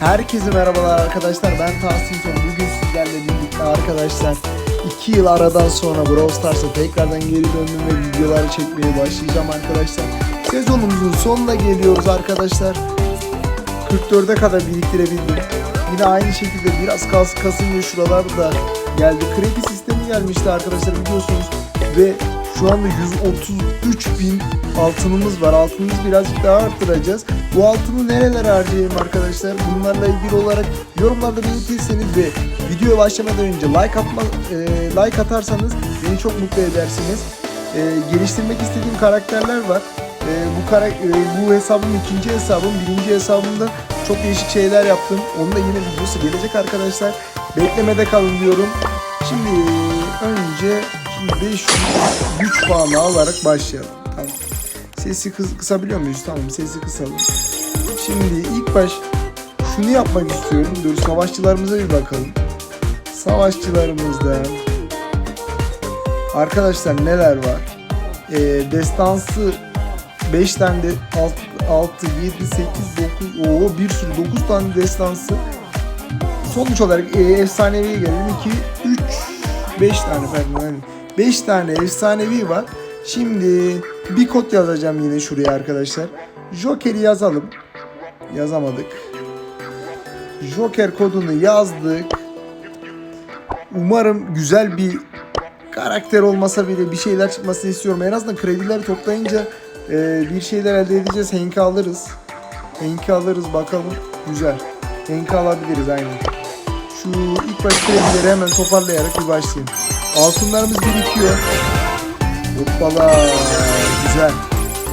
Herkese merhabalar arkadaşlar. Ben Tahsin Son bugün sizlerle birlikte arkadaşlar 2 yıl aradan sonra Brawl Stars'a tekrardan geri döndüm ve videoları çekmeye başlayacağım arkadaşlar. Sezonumuzun sonuna geliyoruz arkadaşlar. 44'e kadar biriktirebildim. Yine aynı şekilde biraz kas kasınca şuralar da geldi. Kredi sistemi gelmişti arkadaşlar biliyorsunuz. Ve şu anda 133 bin altınımız var. Altınımızı birazcık daha arttıracağız. Bu altını nerelere harcayayım arkadaşlar? Bunlarla ilgili olarak yorumlarda belirtirseniz ve videoya başlamadan önce like atma e, like atarsanız beni çok mutlu edersiniz. E, geliştirmek istediğim karakterler var. E, bu karak e, bu hesabım ikinci hesabım. Birinci hesabımda çok değişik şeyler yaptım. Onun da yine videosu gelecek arkadaşlar. Beklemede kalın diyorum. Şimdi önce şimdi 500 güç puanı alarak başlayalım. Tamam. Sesi kıs kısabiliyor muyuz? Tamam sesi kısalım. Şimdi ilk baş şunu yapmak istiyorum. Dur savaşçılarımıza bir bakalım. Savaşçılarımızda arkadaşlar neler var? Ee, destansı 5 tane de 6, 6 7 8 9 o bir sürü 9 tane destansı sonuç olarak e, efsaneviye gelelim 2 3 5 tane pardon yani 5 tane efsanevi var. Şimdi bir kod yazacağım yine şuraya arkadaşlar. Joker'i yazalım. Yazamadık. Joker kodunu yazdık. Umarım güzel bir karakter olmasa bile bir şeyler çıkmasını istiyorum. En azından kredileri toplayınca e, bir şeyler elde edeceğiz. Henk'i alırız. Henk'i alırız bakalım. Güzel. Henk'i alabiliriz aynen. Şu ilk baş kredileri hemen toparlayarak bir başlayayım. Altınlarımız birikiyor. Hoppala. Güzel.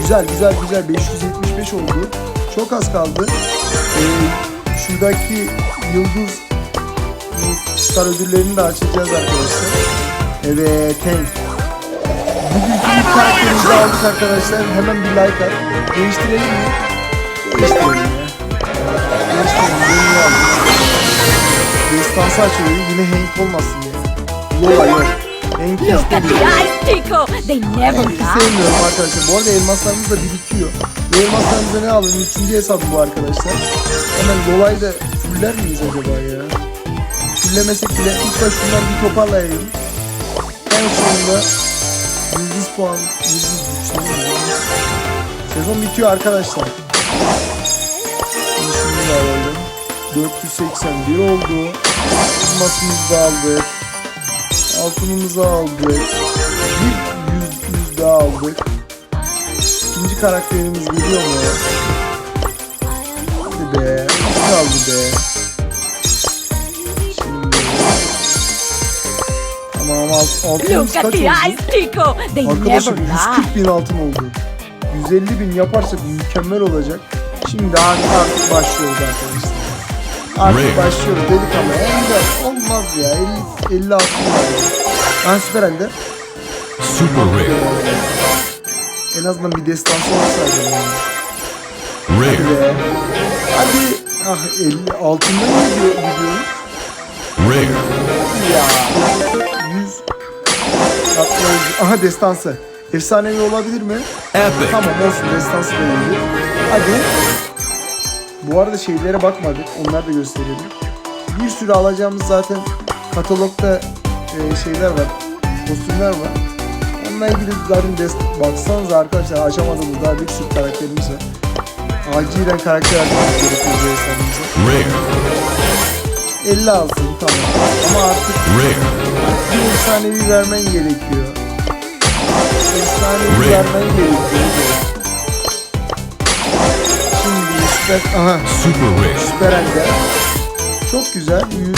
Güzel güzel güzel. 575 oldu. Çok az kaldı. Ee, şuradaki yıldız star ödüllerini de açacağız arkadaşlar. Evet tank. Bugünkü ilk karakterimizi aldık arkadaşlar. Hemen bir like at. Değiştirelim mi? Değiştirelim ya. Değiştirelim. Yeni aldık. Destansı açıyor. Yine Hank olmasın ya. Lola yok. Hank'i Look at the eyes, Tico. They never lie. sevmiyorum arkadaşlar. Bu arada elmaslarımız da birikiyor. Bu elmaslarımıza ne alalım? Üçüncü hesabı bu arkadaşlar. Hemen Lola'yı da fuller miyiz acaba ya? Fullemesek bile ilk baş şundan bir toparlayalım. En sonunda yıldız puan, yıldız güçlenme. Sezon bitiyor arkadaşlar. Şimdi alalım. 481 oldu. Elmasımızı da aldık. Altınımızı aldık. Bir yüz, yüz daha aldık. İkinci karakterimiz geliyor mu? Hadi be. Az kaldı be. Şimdi. Tamam alt, altınımız kaç oldu? lie. 140 bin altın oldu. 150 bin yaparsak mükemmel olacak. Şimdi artık, artık başlıyoruz arkadaşlar. Artık başlıyoruz dedik ama ender olmaz ya. 50, 50 altın var. Ben süper ender. Super rare. En azından bir destansı olsaydı. Yani. Rare. Be. Hadi. Ah 50 altında mı gidiyor, gidiyoruz? Rare. Ya. 100. Atlayıcı. Aha destansı. Efsanevi olabilir mi? Epic. Tamam olsun destansı da iyiydi. Hadi. Bu arada şeylere bakmadık. Onları da gösterelim. Bir sürü alacağımız zaten katalogda e, şeyler var. Kostümler var. Onunla ilgili zaten dest baksanıza arkadaşlar açamadığımız daha bir sürü karakterimiz var. Acilen karakter açmamız gerekiyor bu hesabımıza. Rare. 50 alsın tamam. Ama artık Rare. bir efsanevi vermen gerekiyor. Efsanevi vermen gerekiyor. Şimdi süper... Aha rare. süper ender. Çok güzel. 100 100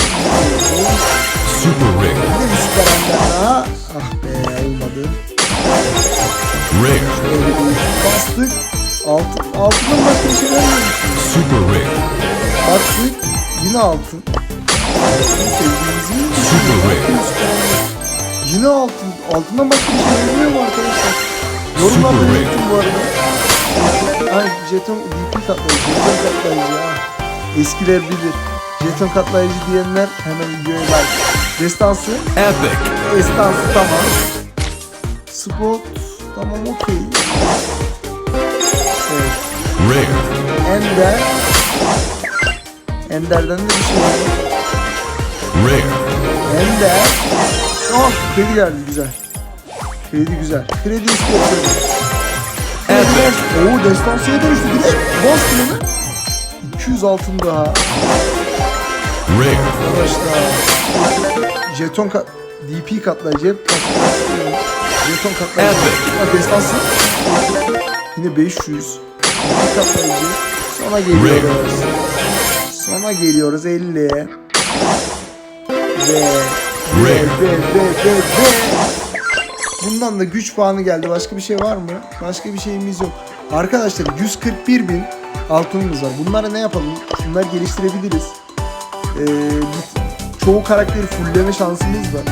Super rare. bir süper ender daha. Ah be olmadı. Rare. Öyle bir bastık. Altın, altından başka bir şey vermiyor musun? Super rare. Baktık. Yine altın. Sevdiğimiz? Super rare. Yine altın. Altından başka bir şey vermiyor mu arkadaşlar? Yorumlarda belirtin bu arada. Ay jeton DP katlayıcı, jeton katlayıcı ya. Eskiler bilir. Jeton katlayıcı diyenler hemen videoya like. Destansı, Epic. destansı tamam. Spot tamam okey. Evet. Rare. Ender. Ender'den de bir şey var. Rare. Ender. Oh kredi geldi güzel. Kredi güzel. Kredi istiyor. Evet. Oo destansiyeye dönüştü. Direkt kredi. 200 altın daha. Rare. Arkadaşlar. Jeton kat... DP katlayıcı. Hep. Jeton katlayıcı. Evet. Destansı. Yine 500. DP katlayıcı. Sonra geliyoruz. Sonra geliyoruz 50. Ve... Ve, ve, ve, ve, ve. Bundan da güç puanı geldi. Başka bir şey var mı? Başka bir şeyimiz yok. Arkadaşlar 141 bin altınımız var. Bunlara ne yapalım? Bunları geliştirebiliriz. Bu- çoğu karakteri fullleme şansımız var.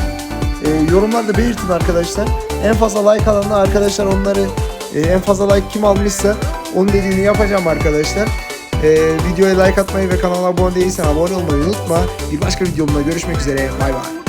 Ee, yorumlarda belirtin arkadaşlar. En fazla like alanlar arkadaşlar onları e, en fazla like kim almışsa onun dediğini yapacağım arkadaşlar. Ee, videoya like atmayı ve kanala abone değilsen abone olmayı unutma. Bir başka videomda görüşmek üzere. Bay bay.